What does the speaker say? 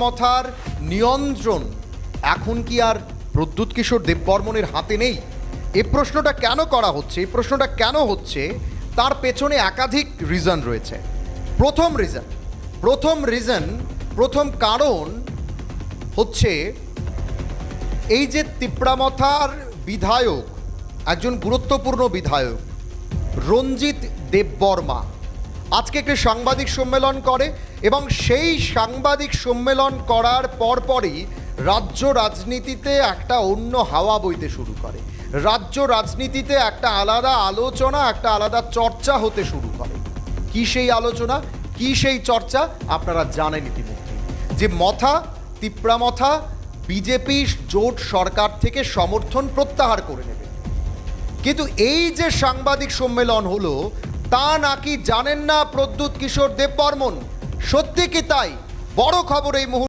মথার নিয়ন্ত্রণ। এখন কি আর প্রদ্যুৎ কিশোর দেববর্মনের হাতে নেই? এ প্রশ্নটা কেন করা হচ্ছে? এই প্রশ্নটা কেন হচ্ছে? তার পেছনে একাধিক রিজন রয়েছে। প্রথম রিজন প্রথম রিজন প্রথম কারণ হচ্ছে এই যে তিপ্রামথার বিধায়ক, একজন গুরুত্বপূর্ণ বিধায়ক, রঞ্জিত দেববর্মা। আজকে একটি সাংবাদিক সম্মেলন করে এবং সেই সাংবাদিক সম্মেলন করার পরপরই রাজ্য রাজনীতিতে একটা অন্য হাওয়া বইতে শুরু করে। রাজ্য রাজনীতিতে একটা আলাদা আলোচনা, একটা আলাদা চর্চা হতে শুরু করে। কি সেই আলোচনা? কি সেই চর্চা? আপনারা জানেন ইতিমধ্যে। যে মথা তিপ্রামথা বিজেপি জোট সরকার থেকে সমর্থন প্রত্যাহার করে নেবে। কিন্তু এই যে সাংবাদিক সম্মেলন হলো তা নাকি জানেন না প্রদ্যুৎ কিশোর দেববর্মন? সত্যি কি তাই? বড় খবর এই মুহূর্তে।